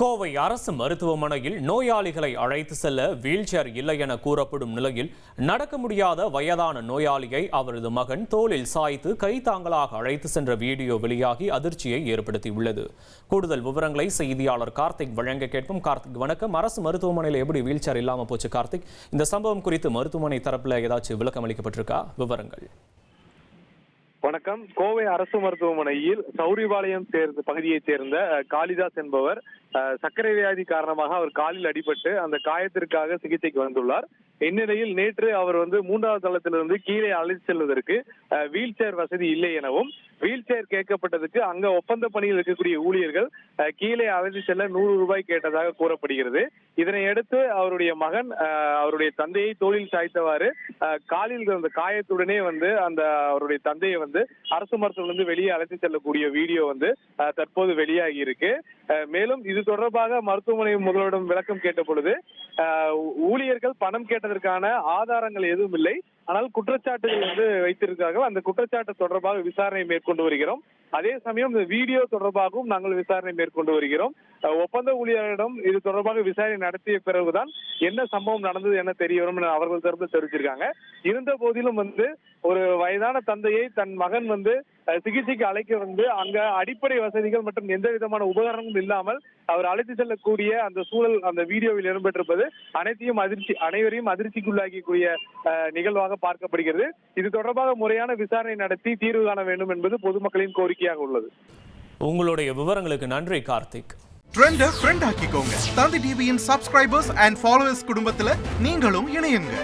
கோவை அரசு மருத்துவமனையில் நோயாளிகளை அழைத்து செல்ல வீல்சேர் இல்லை என கூறப்படும் நிலையில் நடக்க முடியாத வயதான நோயாளியை அவரது மகன் தோளில் சாய்த்து கைத்தாங்களாக அழைத்து சென்ற வீடியோ வெளியாகி அதிர்ச்சியை ஏற்படுத்தியுள்ளது. கூடுதல் விவரங்களை செய்தியாளர் கார்த்திக் வழங்க கேட்போம். கார்த்திக் வணக்கம். அரசு மருத்துவமனையில் எப்படி வீல்சேர் இல்லாமல் போச்சு கார்த்திக்? இந்த சம்பவம் குறித்து மருத்துவமனை தரப்புல ஏதாச்சும் விளக்கம் அளிக்கப்பட்டிருக்கா? விவரங்கள். வணக்கம். கோவை அரசு மருத்துவமனையில் சௌரிபாளையம் சேர்ந்த பகுதியைச் சேர்ந்த காளிதாஸ் என்பவர் சர்க்கரை வியாதி காரணமாக அவர் காலில் அடிபட்டு அந்த காயத்திற்காக சிகிச்சைக்கு வந்துள்ளார். இந்நிலையில் நேற்று அவர் வந்து மூன்றாவது தளத்திலிருந்து கீழே அழைத்து செல்வதற்கு வீல் சேர் வசதி இல்லை எனவும் வீல் சேர் கேட்கப்பட்டதுக்கு அங்க ஒப்பந்த பணியில் இருக்கக்கூடிய ஊழியர்கள் கீழே அழைத்து செல்ல நூறு ரூபாய் கேட்டதாக கூறப்படுகிறது. இதனையடுத்து அவருடைய மகன் அவருடைய தந்தையை தோளில் சாய்த்தவாறு காலில் இருந்த காயத்துடனே வந்து அந்த அவருடைய தந்தையை வந்து அரசு மருத்துவமனையிலிருந்து வெளியே அழைத்து செல்லக்கூடிய வீடியோ வந்து தற்போது வெளியாகி இருக்கு. மேலும் இது தொடர்பாக மருத்துவமனை முதல்வரிடம் விளக்கம் கேட்ட பொழுது ஊழியர்கள் பணம் கேட்டதற்கான ஆதாரங்கள் எதுவும் இல்லை. ஆனால் குற்றச்சாட்டுகள் வந்து வைத்திருக்கிறார்கள். அந்த குற்றச்சாட்டு தொடர்பாக விசாரணை மேற்கொண்டு வருகிறோம். அதே சமயம் இந்த வீடியோ தொடர்பாகவும் நாங்கள் விசாரணை மேற்கொண்டு வருகிறோம். ஒப்பந்த ஊழியரிடம் இது தொடர்பாக விசாரணை நடத்திய பிறகுதான் என்ன சம்பவம் நடந்தது என தெரிய வரும் என அவர்கள் தரப்பு தெரிவிச்சிருக்காங்க இருந்த போதிலும் வந்து ஒரு வயதான தந்தையை தன் மகன் வந்து சிகிச்சைக்கு அழைக்க வந்து அங்க அடிப்படை வசதிகள் மற்றும் எந்த விதமான உபகரணங்களும் இல்லாமல் அவர் அழைத்து செல்லக்கூடிய அந்த சூழல் அந்த வீடியோவில் இடம்பெற்றிருப்பது அனைத்தையும் அதிர்ச்சி அனைவரையும் அதிர்ச்சிக்குள்ளாக்கக்கூடிய அஹ், நிகழ்வாக பார்க்கப்படுகிறது. இது தொடர்பாக முறையான விசாரணை நடத்தி தீர்வு காண வேண்டும் என்பது பொதுமக்களின் கோரிக்கையாக உள்ளது. உங்களுடைய விவரங்களுக்கு நன்றி கார்த்திக். ட்ரெண்டை ஃப்ரெண்ட் ஆக்கிக்கோங்க. தந்தி டிவியின் சப்ஸ்கிரைபர்ஸ் அண்ட் ஃபாலோவர்ஸ் குடும்பத்துல நீங்களும் இணையுங்க.